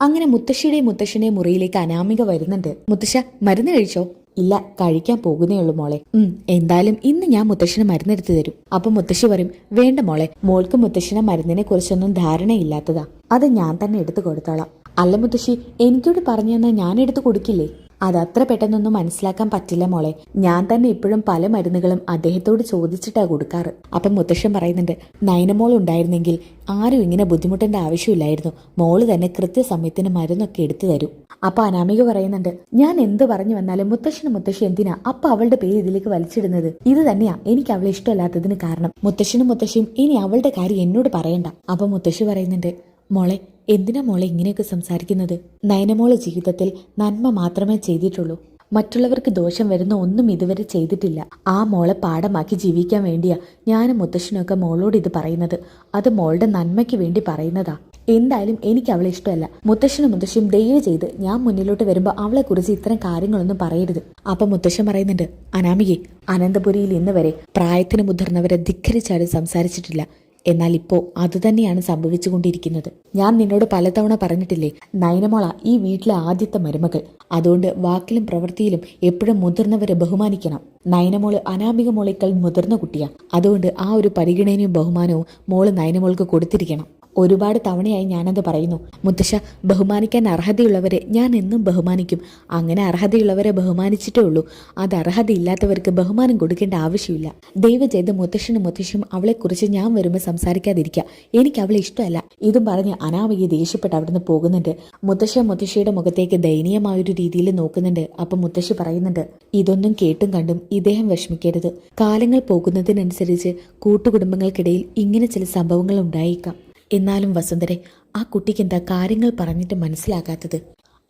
അങ്ങനെ മുത്തശ്ശിയുടെയും മുത്തശ്ശന്റെയും മുറിയിലേക്ക് അനാമിക വരുന്നുണ്ട്. മുത്തശ്ശ മരുന്ന് കഴിച്ചോ? ഇല്ല കഴിക്കാൻ പോകുന്നേ ഉള്ളൂ മോളെ. ഉം എന്തായാലും ഇന്ന് ഞാൻ മുത്തശ്ശിന് മരുന്നെടുത്ത് തരും. അപ്പൊ മുത്തശ്ശി പറയും വേണ്ട മോളെ മോൾക്ക് മുത്തശ്ശിനെ മരുന്നിനെ കുറിച്ചൊന്നും ധാരണയില്ലാത്തതാ. അത് ഞാൻ തന്നെ എടുത്തു കൊടുത്തോളാം. അല്ല മുത്തശ്ശി എനിക്കോട് പറഞ്ഞു തന്നാൽ ഞാൻ എടുത്തു കൊടുക്കില്ലേ? അത് അത്ര പെട്ടെന്നൊന്നും മനസ്സിലാക്കാൻ പറ്റില്ല മോളെ. ഞാൻ തന്നെ ഇപ്പോഴും പല മരുന്നുകളും അദ്ദേഹത്തോട് ചോദിച്ചിട്ടാ കൊടുക്കാറ്. അപ്പം മുത്തശ്ശൻ പറയുന്നുണ്ട് നയനമോൾ ഉണ്ടായിരുന്നെങ്കിൽ ആരും ഇങ്ങനെ ബുദ്ധിമുട്ടേണ്ട ആവശ്യമില്ലായിരുന്നു. മോൾ തന്നെ കൃത്യസമയത്തിന് മരുന്നൊക്കെ എടുത്തു തരും. അപ്പൊ അനാമിക പറയുന്നുണ്ട് ഞാൻ എന്ത് പറഞ്ഞു വന്നാലും മുത്തശ്ശന് മുത്തശ്ശി എന്തിനാ അപ്പൊ അവളുടെ പേര് ഇതിലേക്ക് വലിച്ചിടുന്നത്? ഇത് തന്നെയാ എനിക്ക് അവളെ ഇഷ്ടമല്ലാത്തതിന് കാരണം. മുത്തശ്ശനും മുത്തശ്ശിയും ഇനി അവളുടെ കാര്യം എന്നോട് പറയണ്ട. അപ്പൊ മുത്തശ്ശി പറയുന്നുണ്ട് മോളെ എന്തിനാ മോളെ ഇങ്ങനെയൊക്കെ സംസാരിക്കുന്നത്? നയനമോളെ ജീവിതത്തിൽ നന്മ മാത്രമേ ചെയ്തിട്ടുള്ളൂ. മറ്റുള്ളവർക്ക് ദോഷം വരുന്ന ഒന്നും ഇതുവരെ ചെയ്തിട്ടില്ല. ആ മോളെ പാഠമാക്കി ജീവിക്കാൻ വേണ്ടിയാ ഞാനും മുത്തശ്ശനൊക്കെ മോളോട് ഇത് പറയുന്നത്. അത് മോളുടെ നന്മയ്ക്ക് വേണ്ടി പറയുന്നതാ. എന്തായാലും എനിക്ക് അവളെ ഇഷ്ടമല്ല. മുത്തശ്ശനും മുത്തശ്ശിയും ദയവ് ചെയ്ത് ഞാൻ മുന്നിലോട്ട് വരുമ്പോൾ അവളെ കുറിച്ച് ഇത്തരം കാര്യങ്ങളൊന്നും പറയരുത്. അപ്പൊ മുത്തശ്ശൻ പറയുന്നുണ്ട് അനാമികെ അനന്തപുരിയിൽ ഇന്ന് വരെ പ്രായത്തിന് മുതിർന്നവരെ ധിക്കരിച്ചാലും സംസാരിച്ചിട്ടില്ല. എന്നാൽ ഇപ്പോൾ അതുതന്നെയാണ് സംഭവിച്ചുകൊണ്ടിരിക്കുന്നത്. ഞാൻ നിന്നോട് പലതവണ പറഞ്ഞിട്ടില്ലേ നയനമോള ഈ വീട്ടിലെ ആദ്യത്തെ മരുമകൾ. അതുകൊണ്ട് വാക്കിലും പ്രവൃത്തിയിലും എപ്പോഴും മുതിർന്നവരെ ബഹുമാനിക്കണം. നയനമോൾ അനാമിക മോളേക്കാൾ മുതിർന്ന കുട്ടിയാണ് അതുകൊണ്ട് ആ ഒരു പരിഗണനയും ബഹുമാനവും മോൾ നയനമോൾക്ക് കൊടുത്തിരിക്കണം. ഒരുപാട് തവണയായി ഞാനത് പറയുന്നു. മുത്തശ്ശ ബഹുമാനിക്കാൻ അർഹതയുള്ളവരെ ഞാൻ എന്നും ബഹുമാനിക്കും. അങ്ങനെ അർഹതയുള്ളവരെ ബഹുമാനിച്ചിട്ടേ ഉള്ളൂ. അത് അർഹതയില്ലാത്തവർക്ക് ബഹുമാനം കൊടുക്കേണ്ട ആവശ്യമില്ല. ദയവ് ചെയ്ത് മുത്തശ്ശനും മുത്തശ്ശിയും അവളെക്കുറിച്ച് ഞാൻ വരുമ്പോൾ സംസാരിക്കാതിരിക്കുക എനിക്ക് അവളെ ഇഷ്ടമല്ല. ഇതും പറഞ്ഞ് അനാമിക ദേഷ്യപ്പെട്ട് അവിടുന്ന് പോകുന്നുണ്ട്. മുത്തശ്ശ മുത്തശ്ശിയുടെ മുഖത്തേക്ക് ദയനീയമായൊരു രീതിയിൽ നോക്കുന്നുണ്ട്. അപ്പം മുത്തശ്ശി പറയുന്നുണ്ട് ഇതൊന്നും കേട്ടും കണ്ടും ഇദ്ദേഹം വിഷമിക്കരുത്. കാലങ്ങൾ പോകുന്നതിനനുസരിച്ച് കൂട്ടുകുടുംബങ്ങൾക്കിടയിൽ ഇങ്ങനെ ചില സംഭവങ്ങൾ ഉണ്ടായേക്കാം. എന്നാലും വസുന്ധരെ ആ കുട്ടിക്ക് എന്താ കാര്യങ്ങൾ പറഞ്ഞിട്ട് മനസ്സിലാകാത്തത്?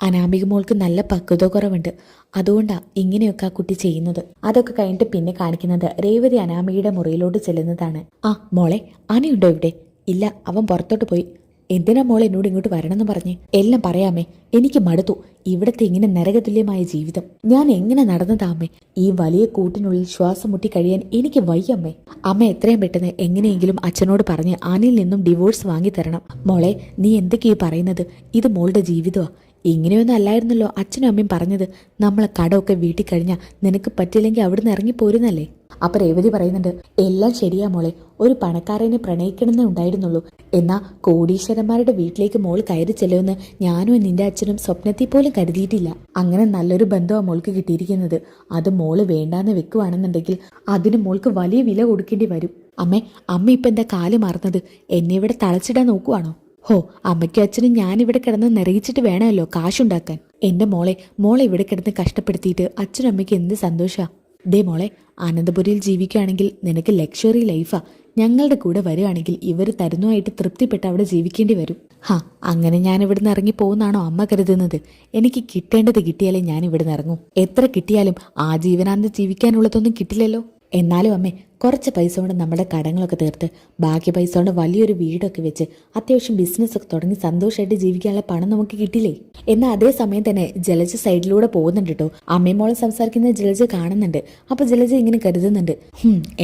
അനാമിക മോൾക്ക് നല്ല പക്വത കുറവുണ്ട് അതുകൊണ്ടാ ഇങ്ങനെയൊക്കെ ആ കുട്ടി ചെയ്യുന്നത്. അതൊക്കെ കഴിഞ്ഞിട്ട് പിന്നെ കാണിക്കുന്നത് രേവതി അനാമികയുടെ മുറിയിലോട്ട് ചെല്ലുന്നതാണ്. ആ മോളെ അനയുണ്ടോ ഇവിടെ? ഇല്ല അവൻ പുറത്തോട്ട് പോയി. എന്തിനാ മോൾ എന്നോട് ഇങ്ങോട്ട് വരണമെന്ന് പറഞ്ഞ്? എല്ലാം പറയാമേ. എനിക്ക് മടുത്തു. ഇവിടത്തെ ഇങ്ങനെ നരകതുല്യമായ ജീവിതം. ഞാൻ എങ്ങനെ നടന്നതാമേ ഈ വലിയ കൂട്ടിനുള്ളിൽ ശ്വാസം മുട്ടി കഴിയാൻ എനിക്ക് വയ്യമ്മേ അമ്മ. എത്രയും പെട്ടെന്ന് എങ്ങനെയെങ്കിലും അച്ഛനോട് പറഞ്ഞ് ആനിൽ നിന്നും ഡിവോഴ്സ് വാങ്ങി തരണം. മോളെ നീ എന്തൊക്കെയാ പറയുന്നത്? ഇത് മോളുടെ ജീവിതമാ. ഇങ്ങനെയൊന്നും അല്ലായിരുന്നല്ലോ അച്ഛനും അമ്മയും പറഞ്ഞത്. നമ്മളെ കടമൊക്കെ വീട്ടിൽ കഴിഞ്ഞാൽ നിനക്ക് പറ്റില്ലെങ്കിൽ അവിടുന്ന് ഇറങ്ങിപ്പോരുന്നല്ലേ? അപ്പൊ രേവതി പറയുന്നുണ്ട് എല്ലാം ശരിയാ മോളെ ഒരു പണക്കാരനെ പ്രണയിക്കണമെന്നേ ഉണ്ടായിരുന്നുള്ളൂ. എന്നാ കോടീശ്വരന്മാരുടെ വീട്ടിലേക്ക് മോൾ കയറി ചെല്ലുമെന്ന് ഞാനും നിന്റെ അച്ഛനും സ്വപ്നത്തിൽ പോലും കരുതിയിട്ടില്ല. അങ്ങനെ നല്ലൊരു ബന്ധമാണ് മോൾക്ക് കിട്ടിയിരിക്കുന്നത്. അത് മോൾ വേണ്ടാന്ന് വെക്കുവാണെന്നുണ്ടെങ്കിൽ അതിന് മോൾക്ക് വലിയ വില കൊടുക്കേണ്ടി വരും. അമ്മേ അമ്മ ഇപ്പൊ എന്താ കാൽ മാറുന്നത്? എന്നെ ഇവിടെ തളച്ചിടാൻ നോക്കുവാണോ? ഹോ അമ്മയ്ക്കും അച്ഛനും ഇവിടെ കിടന്ന് നിറയിച്ചിട്ട് വേണമല്ലോ കാശുണ്ടാക്കാൻ. എന്റെ മോളെ മോളെ ഇവിടെ കിടന്ന് കഷ്ടപ്പെടുത്തിയിട്ട് അച്ഛനും അമ്മയ്ക്ക് എന്ത് സന്തോഷാ? ദേ മോളെ ആനന്ദപുരിയിൽ ജീവിക്കുകയാണെങ്കിൽ നിനക്ക് ലക്ഷറി ലൈഫാ. ഞങ്ങളുടെ കൂടെ വരികയാണെങ്കിൽ ഇവർ തരുന്നതായിട്ട് തൃപ്തിപ്പെട്ട് അവിടെ ജീവിക്കേണ്ടി വരും. ഹാ അങ്ങനെ ഞാൻ ഇവിടുന്ന് ഇറങ്ങി പോകുന്നാണോ അമ്മ കരുതുന്നത്? എനിക്ക് കിട്ടേണ്ടത് കിട്ടിയാലേ ഞാൻ ഇവിടുന്ന് ഇറങ്ങൂ. എത്ര കിട്ടിയാലും ആ ജീവനാന്ത ജീവിക്കാനുള്ളതൊന്നും കിട്ടില്ലല്ലോ. എന്നാലും അമ്മേ കുറച്ച് പൈസ കൊണ്ട് നമ്മുടെ കടങ്ങളൊക്കെ തീർത്ത് ബാക്കി പൈസ കൊണ്ട് വലിയൊരു വീടൊക്കെ വെച്ച് അത്യാവശ്യം ബിസിനസ്സൊക്കെ തുടങ്ങി സന്തോഷമായിട്ട് ജീവിക്കാനുള്ള പണം നമുക്ക് കിട്ടില്ലേ? എന്നാൽ അതേ സമയം തന്നെ ജലജ സൈഡിലൂടെ പോകുന്നുണ്ട് കേട്ടോ അമ്മയും സംസാരിക്കുന്ന ജലജ് കാണുന്നുണ്ട്. അപ്പൊ ജലജ ഇങ്ങനെ കരുതുന്നുണ്ട്.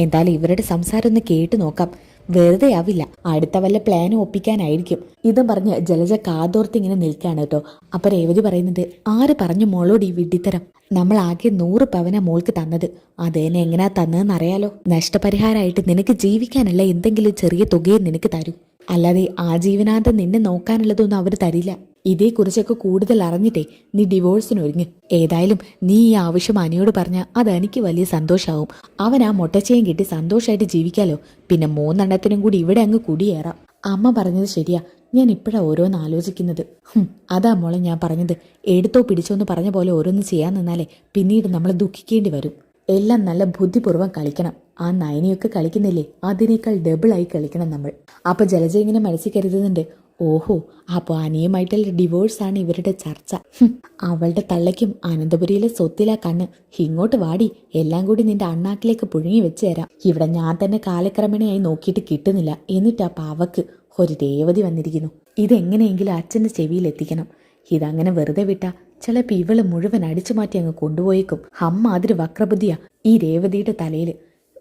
എന്തായാലും ഇവരുടെ സംസാരം ഒന്ന് കേട്ട് നോക്കാം. വെറുതെ ആവില്ല. അടുത്ത വല്ല പ്ലാനും ഒപ്പിക്കാനായിരിക്കും. ഇതും പറഞ്ഞ് ജലജ കാതോർത്ത് ഇങ്ങനെ നിൽക്കുകയാണ് കേട്ടോ. അപ്പൊ രേവതി പറയുന്നത് ആര് പറഞ്ഞു മോളോട് ഈ വിഡ്ഢിത്തരം? നമ്മൾ ആകെ നൂറ് പവന മോൾക്ക് തന്നത്. അതേനെ എങ്ങനാ എങ്ങനെയാ തന്നതെന്ന് അറിയാലോ നഷ്ടപരിഹാരമായിട്ട് നിനക്ക് ജീവിക്കാനല്ല എന്തെങ്കിലും ചെറിയ തുകയും നിനക്ക് തരും. അല്ലാതെ ആജീവനാന്തം നിന്നെ നോക്കാനുള്ളതൊന്നും അവർ തരില്ല. ഇതേക്കുറിച്ചൊക്കെ കൂടുതൽ അറിഞ്ഞിട്ടേ നീ ഡിവോഴ്സിന് ഒരുങ്ങ് ഏതായാലും നീ ഈ ആവശ്യം അനിയോട് പറഞ്ഞ അത് എനിക്ക് വലിയ സന്തോഷാവും. അവൻ ആ മൊട്ടച്ചയും കിട്ടി സന്തോഷമായിട്ട് ജീവിക്കാലോ. പിന്നെ മൂന്നെണ്ണത്തിനും കൂടി ഇവിടെ അങ്ങ് കുടിയേറാം. അമ്മ പറഞ്ഞത് ശരിയാ. ഞാൻ ഇപ്പോഴാ ഓരോന്ന് ആലോചിക്കുന്നത്. അതാ മോളെ ഞാൻ പറഞ്ഞത്. എടുത്തോ പിടിച്ചോ എന്ന് പറഞ്ഞ പോലെ ഓരോന്ന് ചെയ്യാൻ നിന്നാലേ പിന്നീട് നമ്മൾ ദുഃഖിക്കേണ്ടി വരും. എല്ലാം നല്ല ബുദ്ധിപൂർവം കളിക്കണം. ആ നയനിയൊക്കെ കളിക്കുന്നില്ലേ? അതിനേക്കാൾ ഡബിളായി കളിക്കണം നമ്മൾ. അപ്പൊ ജലജ ഇങ്ങനെ മനസ്സിൽ കരുതുന്നുണ്ട് ഓഹോ അപ്പോൾ അനിയുമായിട്ടുള്ള ഡിവോഴ്സ് ആണ് ഇവരുടെ ചർച്ച. അവളുടെ തള്ളയ്ക്കും അനന്തപുരിയിലെ സ്വത്തിലാ കണ്ണ്. ഇങ്ങോട്ട് വാടി എല്ലാം കൂടി നിന്റെ അണ്ണാക്കിലേക്ക് പുഴുങ്ങി വെച്ച് തരാം. ഇവിടെ ഞാൻ തന്നെ കാലക്രമേണയായി നോക്കിയിട്ട് കിട്ടുന്നില്ല. എന്നിട്ട് ആ പാവക്ക് ഒരു രേവതി വന്നിരിക്കുന്നു. ഇതെങ്ങനെയെങ്കിലും അച്ഛന്റെ ചെവിയിൽ എത്തിക്കണം. ഇതങ്ങനെ വെറുതെ വിട്ട ചിലപ്പോൾ ഇവൾ മുഴുവൻ അടിച്ചു മാറ്റി അങ്ങ് കൊണ്ടുപോയേക്കും. അമ്മാതിരി വക്രബുദ്ധിയാ ഈ രേവതിയുടെ തലയിൽ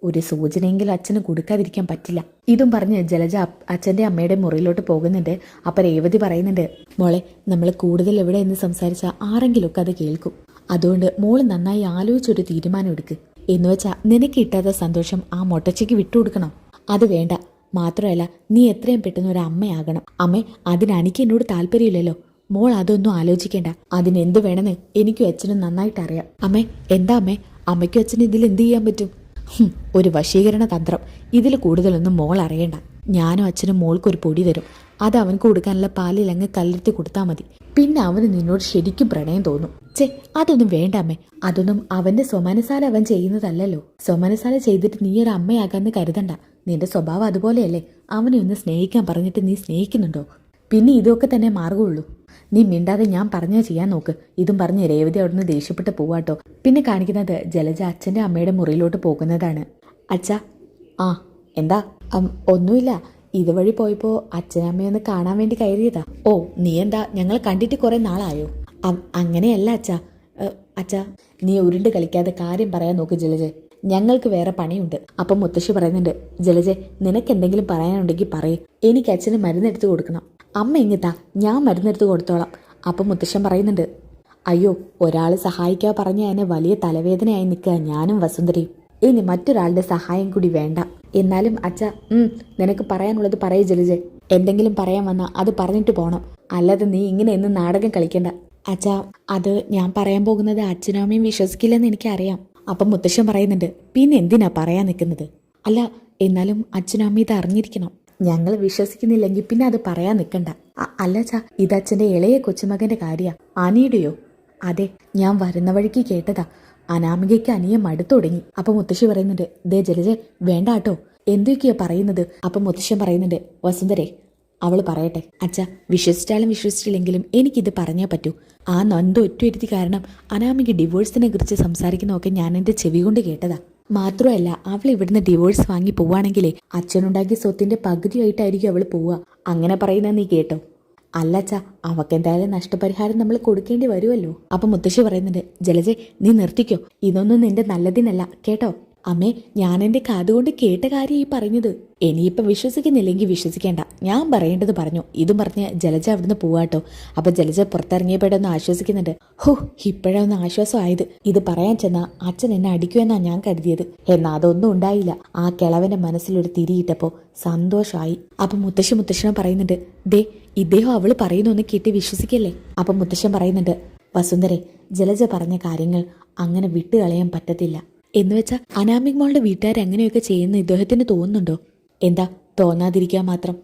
ഒരു സൂചനയെങ്കിലും അച്ഛന് കൊടുക്കാതിരിക്കാൻ പറ്റില്ല. ഇതും പറഞ്ഞ് ജലജ അച്ഛന്റെ അമ്മയുടെ മുറിയിലോട്ട് പോകുന്നുണ്ട്. അപ്പൊ രേവതി പറയുന്നുണ്ട് മോളെ നമ്മൾ കൂടുതൽ എവിടെ എന്ന് സംസാരിച്ച ആരെങ്കിലുമൊക്കെ അത് കേൾക്കും. അതുകൊണ്ട് മോൾ നന്നായി ആലോചിച്ചൊരു തീരുമാനം എടുക്ക്. എന്ന് വെച്ചാ നിനക്ക് കിട്ടാത്ത സന്തോഷം ആ മൊട്ടച്ചയ്ക്ക് വിട്ടുകൊടുക്കണം അത് വേണ്ട. മാത്രമല്ല നീ എത്രയും പെട്ടെന്ന് ഒരു അമ്മയാകണം. അമ്മേ അതിനനിക്ക് എന്നോട് താല്പര്യമില്ലല്ലോ. മോൾ അതൊന്നും ആലോചിക്കേണ്ട. അതിനെന്ത് വേണമെന്ന് എനിക്കും അച്ഛനും നന്നായിട്ട് അറിയാം. അമ്മേ എന്താ അമ്മേ? അമ്മയ്ക്കും അച്ഛനും ഇതിൽ എന്ത് ചെയ്യാൻ പറ്റും? ഒരു വശീകരണ തന്ത്രം. ഇതിൽ കൂടുതലൊന്നും മോൾ അറിയണ്ട. ഞാനും അച്ഛനും മോൾക്കൊരു പൊടി തരും. അത് അവൻക്ക് കൊടുക്കാനുള്ള പാലിൽ അങ്ങ് കല്ലെടുത്ത് കൊടുത്താൽ മതി. പിന്നെ അവന് നിന്നോട് ശരിക്കും പ്രണയം തോന്നും. ചേ അതൊന്നും വേണ്ട അമ്മേ. അതൊന്നും അവന്റെ സ്വമനസാല അവൻ ചെയ്യുന്നതല്ലല്ലോ. സ്വമനസാല ചെയ്തിട്ട് നീ ഒരു അമ്മയാകാന്ന് കരുതണ്ട. നിന്റെ സ്വഭാവം അതുപോലെയല്ലേ. അവനെ ഒന്ന് സ്നേഹിക്കാൻ പറഞ്ഞിട്ട് നീ സ്നേഹിക്കുന്നുണ്ടോ? പിന്നെ ഇതൊക്കെ തന്നെ മാർഗമുള്ളൂ നീ മിണ്ടാതെ ഞാൻ പറഞ്ഞാ ചെയ്യാൻ നോക്ക്. ഇതും പറഞ്ഞ് രേവതി അവിടുന്ന് ദേഷ്യപ്പെട്ട് പോവാട്ടോ. പിന്നെ കാണിക്കുന്നത് ജലജ അച്ഛന്റെ അമ്മയുടെ മുറിയിലോട്ട് പോകുന്നതാണ്. അച്ഛാ ആ എന്താ? ഒന്നുമില്ല. ഇതുവഴി പോയപ്പോ അച്ഛനമ്മയൊന്ന് കാണാൻ വേണ്ടി കയറിയതാ. ഓ നീ എന്താ? ഞങ്ങൾ കണ്ടിട്ട് കുറെ നാളായോ? അങ്ങനെയല്ല അച്ഛ. അച്ഛാ നീ ഉരുണ്ട് കളിക്കാതെ കാര്യം പറയാൻ നോക്ക് ജലജ. ഞങ്ങൾക്ക് വേറെ പണിയുണ്ട്. അപ്പം മുത്തശ്ശി പറയുന്നുണ്ട് ജലജെ നിനക്ക് എന്തെങ്കിലും പറയാനുണ്ടെങ്കിൽ പറയേ. എനിക്ക് അച്ഛന് മരുന്നെടുത്ത് കൊടുക്കണം. അമ്മ ഇങ്ങിത്താ ഞാൻ മരുന്നെടുത്ത് കൊടുത്തോളാം. അപ്പം മുത്തശ്ശൻ പറയുന്നുണ്ട് അയ്യോ ഒരാൾ സഹായിക്കാ പറഞ്ഞ എന്നെ വലിയ തലവേദനയായി നിൽക്കുക ഞാനും വസുന്ധരയും. ഇനി മറ്റൊരാളുടെ സഹായം കൂടി വേണ്ട. എന്നാലും അച്ഛ ഉം നിനക്ക് പറയാനുള്ളത് പറയൂ ജലജെ. എന്തെങ്കിലും പറയാൻ വന്നാൽ അത് പറഞ്ഞിട്ട് പോണം. അല്ലാതെ നീ ഇങ്ങനെ എന്ന് നാടകം കളിക്കണ്ട. അച്ഛ അത് ഞാൻ പറയാൻ പോകുന്നത് അച്ഛനും അമ്മയും വിശ്വസിക്കില്ലെന്ന് എനിക്കറിയാം. അപ്പം മുത്തശ്ശൻ പറയുന്നുണ്ട് പിന്നെ എന്തിനാ പറയാൻ നിൽക്കുന്നത്? അല്ല എന്നാലും അച്ഛനും ഇത് അറിഞ്ഞിരിക്കണം. ഞങ്ങൾ വിശ്വസിക്കുന്നില്ലെങ്കിൽ പിന്നെ അത് പറയാൻ നിൽക്കണ്ട അല്ല ചാ ഇളയ കൊച്ചുമകന്റെ കാര്യ. അനിയുടെയോ? അതെ ഞാൻ വരുന്ന വഴിക്ക് കേട്ടതാ. അനാമികയ്ക്ക് അനിയെ മടുത്തു തുടങ്ങി. അപ്പൊ മുത്തശ്ശി പറയുന്നുണ്ട് ദേ ജലജെ വേണ്ട കേട്ടോ. എന്തൊക്കെയാ പറയുന്നത്? അപ്പൊ മുത്തശ്ശൻ പറയുന്നുണ്ട് വസുന്ധരെ അവൾ പറയട്ടെ. അച്ഛ വിശ്വസിച്ചാലും വിശ്വസിച്ചില്ലെങ്കിലും എനിക്കിത് പറഞ്ഞേ പറ്റൂ. ആ നൊന്ത് ഒറ്റയൊരുത്തി കാരണം അനാമിക ഡിവോഴ്സിനെ കുറിച്ച് സംസാരിക്കുന്നതൊക്കെ ഞാൻ എന്റെ ചെവി കൊണ്ട് കേട്ടതാ. മാത്രമല്ല അവൾ ഇവിടുന്ന് ഡിവോഴ്സ് വാങ്ങി പോവാണെങ്കിലേ അച്ഛനുണ്ടാക്കിയ സ്വത്തിന്റെ പകുതിയായിട്ടായിരിക്കും അവൾ പോവുക. അങ്ങനെ പറയുന്ന നീ കേട്ടോ. അല്ല അല്ലച്ച അവക്കെന്തായാലും നഷ്ടപരിഹാരം നമ്മൾ കൊടുക്കേണ്ടി വരുമല്ലോ. അപ്പൊ മുത്തശ്ശി പറയുന്നുണ്ട് ജലജെ നീ നിർത്തിക്കോ. ഇതൊന്നും നിന്റെ നല്ലതിനല്ല കേട്ടോ? അമ്മേ ഞാൻ എന്റെ കാതുകൊണ്ട് കേട്ട കാര്യം ഈ പറഞ്ഞത്. ഇനിയിപ്പം വിശ്വസിക്കുന്നില്ലെങ്കിൽ വിശ്വസിക്കേണ്ട. ഞാൻ പറയേണ്ടത് പറഞ്ഞു. ഇതും പറഞ്ഞ് ജലജ അവിടുന്ന് പോവാട്ടോ. അപ്പൊ ജലജ പുറത്തിറങ്ങിയപ്പോഴൊന്ന് ആശ്വസിക്കുന്നുണ്ട്. ഹോ ഇപ്പോഴൊന്ന് ആശ്വാസമായത് ഇത് പറയാൻ ചെന്ന അച്ഛൻ എന്നെ അടിക്കുമെന്നാ ഞാൻ കരുതിയത്. എന്നാ അതൊന്നും ഉണ്ടായില്ല. ആ കിളവന്റെ മനസ്സിലൊരു തിരിയിട്ടപ്പോ സന്തോഷമായി അപ്പൊ മുത്തശ്ശി മുത്തശ്ശനും പറയുന്നുണ്ട് ദേ ഇദ്ദേഹം അവൾ പറയുന്നൊന്ന് കേട്ട് വിശ്വസിക്കല്ലേ? അപ്പൊ മുത്തശ്ശൻ പറയുന്നുണ്ട് വസുന്ധരെ ജലജ പറഞ്ഞ കാര്യങ്ങൾ അങ്ങനെ വിട്ടുകളയാൻ പറ്റത്തില്ല. എന്നുവെച്ചാൽ അനാമിക് മോളുടെ വീട്ടുകാർ അങ്ങനെയൊക്കെ ചെയ്യുന്ന ഇദ്ദേഹത്തിന് തോന്നുന്നുണ്ടോ? എന്താ? തോന്നാതിരിക്കാൻ മാത്രം.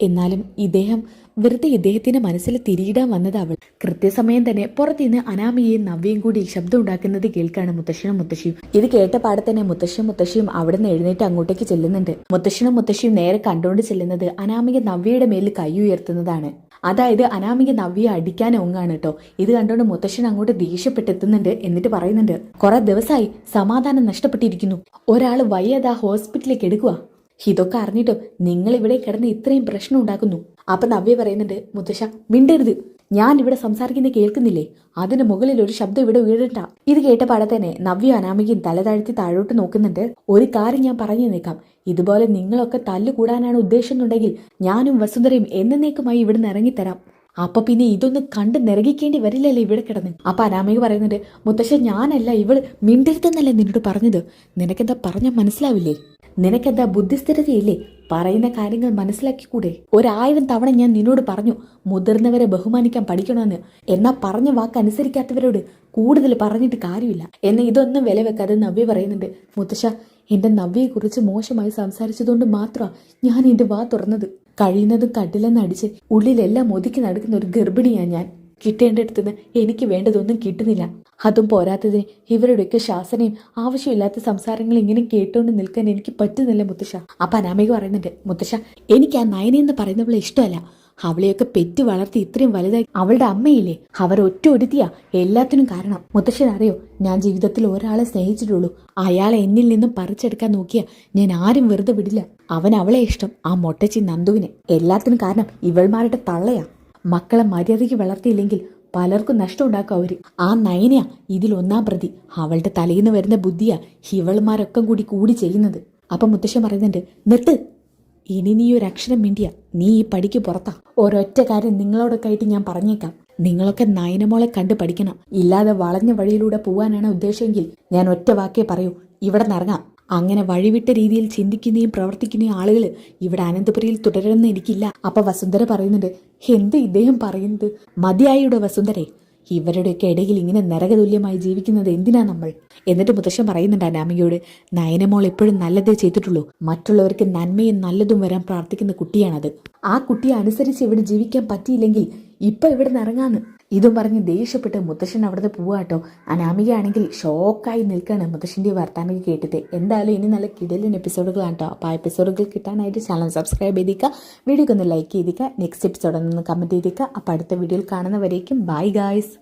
എന്നാലും ഇദ്ദേഹം വെറുതെ ഇദ്ദേഹത്തിന്റെ മനസ്സിൽ തിരിയിടാൻ വന്നത് അവൾ. കൃത്യസമയം തന്നെ പുറത്തുനിന്ന് അനാമിയെയും നവ്യയും കൂടി ശബ്ദം ഉണ്ടാക്കുന്നത് കേൾക്കാണ് മുത്തശ്ശനും മുത്തശ്ശിയും. ഇത് കേട്ട പാടെ തന്നെ മുത്തശ്ശനും മുത്തശ്ശിയും അവിടെ നിന്ന് എഴുന്നേറ്റ് അങ്ങോട്ടേക്ക് ചെല്ലുന്നുണ്ട്. മുത്തശ്ശനും മുത്തശ്ശിയും നേരെ കണ്ടുകൊണ്ട് ചെല്ലുന്നത് അനാമിക നവ്യയുടെ മേലിൽ കൈ ഉയർത്തുന്നതാണ്. അതായത് അനാമിക നവ്യ അടിക്കാൻ ഒങ്ങാണ് കേട്ടോ ഇത് കണ്ടുകൊണ്ട് മുത്തശ്ശൻ അങ്ങോട്ട് ദേഷ്യപ്പെട്ടെത്തുന്നുണ്ട് എന്നിട്ട് പറയുന്നുണ്ട് കുറെ ദിവസമായി സമാധാനം നഷ്ടപ്പെട്ടിരിക്കുന്നു. ഒരാൾ വയ്യതാ ഹോസ്പിറ്റലിലേക്ക് എടുക്കുക ഇതൊക്കെ അറിഞ്ഞിട്ടും നിങ്ങൾ ഇവിടെ കിടന്ന് ഇത്രയും പ്രശ്നം ഉണ്ടാക്കുന്നു. അപ്പൊ നവ്യ പറയുന്നുണ്ട് മുത്തശ്ശ മിണ്ടരുത്. ഞാൻ ഇവിടെ സംസാരിക്കുന്നത് കേൾക്കുന്നില്ലേ? അതിന് മുകളിൽ ഒരു ശബ്ദം ഇവിടെ വീഴണ്ട ഇത് കേട്ട പാടെ തന്നെ നവ്യ അനാമികയും തല താഴ്ത്തി താഴോട്ട് നോക്കുന്നുണ്ട്. ഒരു കാര്യം ഞാൻ പറഞ്ഞു നിൽക്കാം ഇതുപോലെ നിങ്ങളൊക്കെ തല്ലുകൂടാനാണ് ഉദ്ദേശമെന്നുണ്ടെങ്കിൽ ഞാനും വസുന്ധരയും എന്നേക്കുമായി ഇവിടുന്ന് ഇറങ്ങിത്തരാം. അപ്പൊ പിന്നെ ഇതൊന്ന് കണ്ട് നിറകിക്കേണ്ടി വരില്ലല്ലേ ഇവിടെ കിടന്ന്? അപ്പൊ അനാമിക പറയുന്നുണ്ട് മുത്തശ്ശൻ ഞാനല്ല ഇവൾ മിണ്ടരുതെന്നല്ലേ നിന്നോട് പറഞ്ഞത്? നിനക്കെന്താ പറഞ്ഞാൽ മനസ്സിലാവില്ലേ? നിനക്കെന്താ ബുദ്ധിസ്ഥിരതയില്ലേ? പറയുന്ന കാര്യങ്ങൾ മനസ്സിലാക്കിക്കൂടെ? ഒരായിരം തവണ ഞാൻ നിന്നോട് പറഞ്ഞു മുതിർന്നവരെ ബഹുമാനിക്കാൻ പഠിക്കണമെന്ന്. എന്നാ പറഞ്ഞ വാക്ക് അനുസരിക്കാത്തവരോട് കൂടുതൽ പറഞ്ഞിട്ട് കാര്യമില്ല. എന്നെ ഇതൊന്നും വില വെക്കാതെ നവ്യ പറയുന്നുണ്ട് മുത്തശ്ശ എന്റെ കുറിച്ച് മോശമായി സംസാരിച്ചതുകൊണ്ട് മാത്രമാ ഞാൻ എന്റെ വാ തുറന്നത്. കഴിയുന്നതും കട്ടിലെന്ന് അടിച്ച് ഉള്ളിലെല്ലാം ഒതുക്കി നടക്കുന്ന ഒരു ഗർഭിണിയാണ് ഞാൻ. കിട്ടേണ്ടടുത്തുനിന്ന് എനിക്ക് വേണ്ടതൊന്നും കിട്ടുന്നില്ല. അതും പോരാത്തതിന് ഇവരുടെയൊക്കെ ശാസനയും ആവശ്യമില്ലാത്ത സംസാരങ്ങൾ ഇങ്ങനെ കേട്ടുകൊണ്ട് നിൽക്കാൻ എനിക്ക് പറ്റുന്നില്ല മുത്തശ്ശ. അപ്പൊ അനാമിക പറയുന്നുണ്ട് മുത്തശ്ശ എനിക്ക് ആ നയനെന്ന് പറയുന്നവളെ ഇഷ്ടമല്ല. അവളെയൊക്കെ പെറ്റ് വളർത്തി ഇത്രയും വലുതായി അവളുടെ അമ്മയില്ലേ? അവർ ഒറ്റ ഒരുത്തിയാ എല്ലാത്തിനും കാരണം. മുത്തശ്ശൻ അറിയോ ഞാൻ ജീവിതത്തിൽ ഒരാളെ സ്നേഹിച്ചിട്ടുള്ളൂ. അയാളെ എന്നിൽ നിന്നും പറിച്ചെടുക്കാൻ നോക്കിയ ഞാൻ ആരും വെറുതെ വിടില്ല. അവൻ അവളെ ഇഷ്ടം ആ മൊട്ടച്ചി നന്ദുവിനെ. എല്ലാത്തിനും കാരണം ഇവൾമാരുടെ തള്ളയാ. മക്കളെ മര്യാദയ്ക്ക് വളർത്തിയില്ലെങ്കിൽ പലർക്കും നഷ്ടം ഉണ്ടാക്കും അവർ. ആ നയനയാ ഇതിൽ ഒന്നാം പ്രതി. അവളുടെ തലയിൽ നിന്ന് വരുന്ന ബുദ്ധിയാ ഇവൾമാരൊക്കെ കൂടി കൂടി ചെയ്യുന്നത്. അപ്പം മുത്തശ്ശൻ പറയുന്നുണ്ട് നിർത്ത്. ഇനി നീ ഒരു അക്ഷരം മിണ്ടിയ. നീ ഈ പടിക്ക് പുറത്താ. ഒരൊറ്റ കാര്യം നിങ്ങളോടൊക്കെ ആയിട്ട് ഞാൻ പറഞ്ഞേക്കാം. നിങ്ങളൊക്കെ നയനമോളെ കണ്ട് പഠിക്കണം. ഇല്ലാതെ വളഞ്ഞ വഴിയിലൂടെ പോകാനാണ് ഉദ്ദേശമെങ്കിൽ ഞാൻ ഒറ്റ വാക്കേ പറയൂ. ഇവിടെ നിറങ്ങാം അങ്ങനെ വഴിവിട്ട രീതിയിൽ ചിന്തിക്കുന്നേയും പ്രവർത്തിക്കുന്ന ആളുകൾ ഇവിടെ അനന്തപുരിയിൽ തുടരണമെന്ന് എനിക്കില്ല. അപ്പൊ വസുന്ധര പറയുന്നുണ്ട് എന്ത് ഇദ്ദേഹം പറയുന്നത്? മതിയായിയുടെ വസുന്ധരെ ഇവരുടെയൊക്കെ ഇടയിൽ ഇങ്ങനെ നരകതുല്യമായി ജീവിക്കുന്നത് എന്തിനാ നമ്മൾ? എന്നിട്ട് മുത്തശ്ശൻ പറയുന്നുണ്ട് അനാമികയോട് നയനമോൾ എപ്പോഴും നല്ലതേ ചെയ്തിട്ടുള്ളൂ. മറ്റുള്ളവർക്ക് നന്മയും നല്ലതും വരാൻ പ്രാർത്ഥിക്കുന്ന കുട്ടിയാണത്. ആ കുട്ടിയെ അനുസരിച്ച് ഇവിടെ ജീവിക്കാൻ പറ്റിയില്ലെങ്കിൽ ഇപ്പൊ ഇവിടെ നിന്ന് ഇറങ്ങാന്ന്. ഇതും പറഞ്ഞ് ദേഷ്യപ്പെട്ട് മുത്തശ്ശൻ അവിടുന്ന് പോവാട്ടോ അനാമികയാണെങ്കിൽ ഷോക്കായി നിൽക്കുകയാണ് മുത്തശ്ശന്റെ വർത്താനം കേട്ടിട്ട്. എന്തായാലും ഇനി നല്ല കിടലൻ എപ്പിസോഡുകളാണ് കേട്ടോ അപ്പോൾ ആ എപ്പിസോഡുകൾ കിട്ടാനായിട്ട് ചാനൽ സബ്സ്ക്രൈബ് ചെയ്തിരിക്കുക. വീഡിയോക്ക് ഒന്ന് ലൈക്ക് ചെയ്തിരിക്കുക. നെക്സ്റ്റ് എപ്പിസോഡ് ഒന്ന് കമന്റ് ചെയ്തിരിക്കുക. അപ്പോൾ അടുത്ത വീഡിയോയിൽ കാണുന്നവരേക്കും. Bye guys